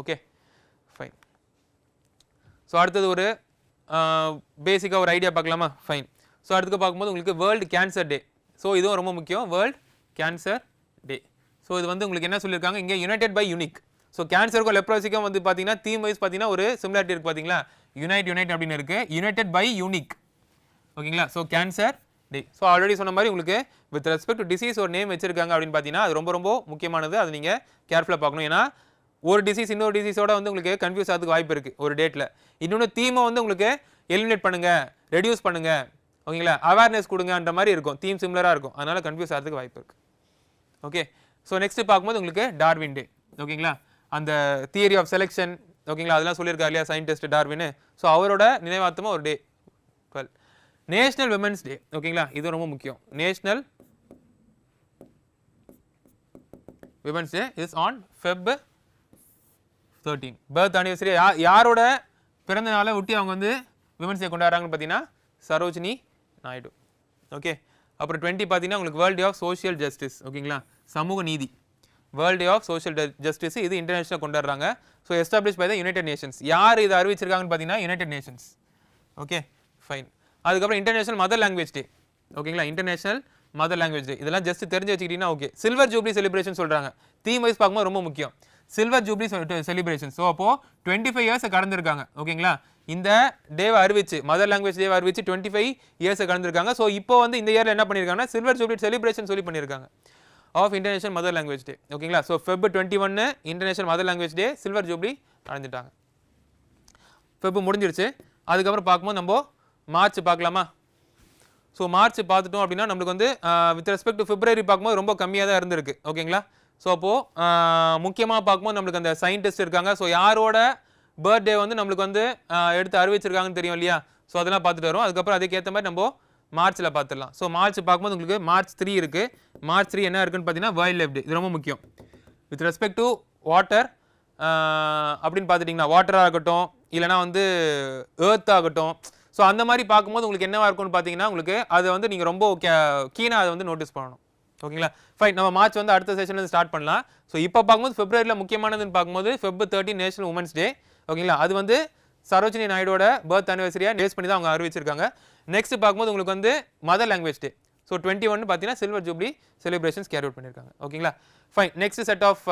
ஓகே ஃபைன் ஸோ அடுத்தது ஒரு பேசிக்காக ஒரு ஐடியா பார்க்கலாமா? ஃபைன் ஸோ அடுத்து பார்க்கும்போது உங்களுக்கு வேர்ல்டு கேன்சர் டே ஸோ இதுவும் ரொம்ப முக்கியம். வேர்ல்ட் கேன்சர் டே ஸோ இது வந்து உங்களுக்கு என்ன சொல்லியிருக்காங்க? இங்கே யுனைடெட் பை யூனிக் ஸோ கேன்சருக்கும் லெப்ரோசிக்கும் வந்து பார்த்தீங்கன்னா தீம் வைஸ் பார்த்தீங்கன்னா ஒரு சிமிலாரிட்டி இருக்குது பார்த்தீங்களா? யுனைட் யுனைட் அப்படின்னு இருக்குது யுனைடெட் பை யூனிக் ஓகேங்களா so cancer day so already சொன்ன மாதிரி உங்களுக்கு வித் ரெஸ்பெக்ட் டு டிசீஸ் ஒரு நேம் வச்சிருக்காங்க அப்படின்னு பார்த்தீங்கன்னா அது ரொம்ப ரொம்ப முக்கியமானது. அது நீங்கள் கேர்ஃபுல்லாக பார்க்கணும். ஏன்னா ஒரு டிசீஸ் இன்னொரு டிசீஸோட வந்து உங்களுக்கு கன்ஃபியூஸ் ஆகிறதுக்கு வாய்ப்பு இருக்குது ஒரு டேட்டில் இன்னொன்று தீமை வந்து உங்களுக்கு எலிமினேட் பண்ணுங்கள் ரெடியூஸ் பண்ணுங்கள் ஓகேங்களா? அவேர்னஸ் கொடுங்கன்ற மாதிரி இருக்கும். தீம் சிமிலராக இருக்கும். அதனால் கன்ஃபியூஸ் ஆகிறதுக்கு வாய்ப்பு இருக்குது ஓகே ஸோ நெக்ஸ்ட்டு பார்க்கும்போது உங்களுக்கு டார்வின் டே ஓகேங்களா? அந்த தியரி ஆஃப் செலெக்ஷன் ஓகேங்களா? அதெல்லாம் சொல்லியிருக்காரு இல்லையா சயின்டிஸ்ட் டார்வின்னு ஸோ அவரோட நினைவாத்தமாக ஒரு டே நேஷ்னல் விமன்ஸ் டே ஓகேங்களா இது ரொம்ப முக்கியம். National women's day is on Feb thirteen birth anniversary யாரோட பிறந்த நாளை ஒட்டி அவங்க வந்து விமன்ஸ் டே கொண்டாடுறாங்கன்னு பார்த்தீங்கன்னா சரோஜினி நாயுடு. ஓகே அப்புறம் டுவெண்ட்டி பார்த்தீங்கன்னா உங்களுக்கு world day of social justice ஓகேங்களா சமூக நீதி. World day of social justice இது இன்டர்நேஷனல் கொண்டாடுறாங்க. So establish by the United Nations யார் இதை அறிவிச்சிருக்காங்கன்னு பார்த்தீங்கன்னா யுனைடெட் நேஷன்ஸ் ஓகே ஃபைன் அதுக்கப்புறம் இன்டர்நேஷனல் மதர் லாங்குவேஜ் டே ஓகேங்களா இன்டர்நேஷனல் மதர் லாங்குவேஜ் டே இதெல்லாம் ஜஸ்ட் தெரிஞ்சு வச்சுக்கிட்டீங்கன்னா ஓகே சில்வர் ஜூப்ளி செலிப்ரேஷன் சொல்கிறாங்க தீம் வைஸ் பார்க்கும்போது ரொம்ப முக்கியம். சில்வர் ஜூப்ளி செலிப்ரேஷன் ஸோ அப்போ டுவெண்ட்டி ஃபைவ் இயர்ஸை கடந்திருக்காங்க. ஓகேங்களா இந்த டேவை அறிவிச்சு மதர் லாங்குவேஜ் டேவை அறிவிச்சு டுவெண்ட்டி ஃபைவ் இயர்ஸை கடந்திருக்காங்க. ஸோ இப்போ வந்து இந்த இயரில் என்ன பண்ணியிருக்காங்கன்னா சில்வர் ஜூப்ளி செலிப்ரேஷன் சொல்லி பண்ணியிருக்காங்க of international mother language day ஓகேங்களா ஸோ ஃபெப் டுவெண்ட்டி ஒன்று international mother language day silver jubilee கடந்துட்டாங்க Feb முடிஞ்சிருச்சு. அதுக்கப்புறம் பார்க்கும்போது நம்ம மார்ச் பார்க்கலாமா? ஸோ மார்ச் பார்த்துட்டோம் அப்படின்னா நம்மளுக்கு வந்து வித் ரெஸ்பெக்ட் டு பிப்ரவரி பார்க்கும்போது ரொம்ப கம்மியாக தான் இருந்திருக்கு. ஓகேங்களா ஸோ அப்போது முக்கியமாக பார்க்கும்போது நம்மளுக்கு அந்த சயின்டிஸ்ட் இருக்காங்க. ஸோ யாரோட பர்த்டே வந்து நம்மளுக்கு வந்து எடுத்து அறிவிச்சிருக்காங்கன்னு தெரியும் இல்லையா? ஸோ அதெல்லாம் பார்த்துட்டு வரும் அதுக்கப்புறம் அதுக்கேற்ற மாதிரி நம்ம மார்ச்சில் பார்த்துடலாம். ஸோ மார்ச் பார்க்கும்போது உங்களுக்கு மார்ச் த்ரீ இருக்குது மார்ச் த்ரீ என்ன இருக்குன்னு பார்த்தீங்கன்னா வைல்ட் லைஃப் டே இது ரொம்ப முக்கியம். வித் ரெஸ்பெக்ட் டு வாட்டர் அப்படின்னு பார்த்துட்டிங்கன்னா வாட்டராக இருக்கட்டும் இல்லைனா வந்து ஏர்த் ஆகட்டும் ஸோ அந்த மாதிரி பார்க்கும்போது உங்களுக்கு என்னவா இருக்கும்னு பார்த்தீங்கன்னா உங்களுக்கு அதை வந்து நீங்கள் ரொம்ப கீனாக அதை வந்து நோட்டீஸ் பண்ணணும். ஓகேங்களா? ஃபைன் நம்ம மார்ச் வந்து அடுத்த செஷன்லேருந்து ஸ்டார்ட் பண்ணலாம். ஸோ இப்போ பார்க்கும்போது ஃபிப்ரவரியில் முக்கியமானதுன்னு பார்க்கும்போது Feb thirteen national women's day ஓகேங்களா? அது வந்து சரோஜினி நாயுடோட பர்த் அனிவர்சரியாக டேஸ் பண்ணி தான் அவங்க அறிவிச்சிருக்காங்க. நெக்ஸ்ட் பார்க்கும்போது உங்களுக்கு வந்து mother language day so twenty one பார்த்தீங்கன்னா silver jubilee celebrations carry out பண்ணியிருக்காங்க ஓகேங்களா? ஃபைன் நெக்ஸ்ட் செட் ஆஃப்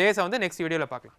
டேஸை வந்து நெக்ஸ்ட் வீடியோவில் பார்க்கலாம்.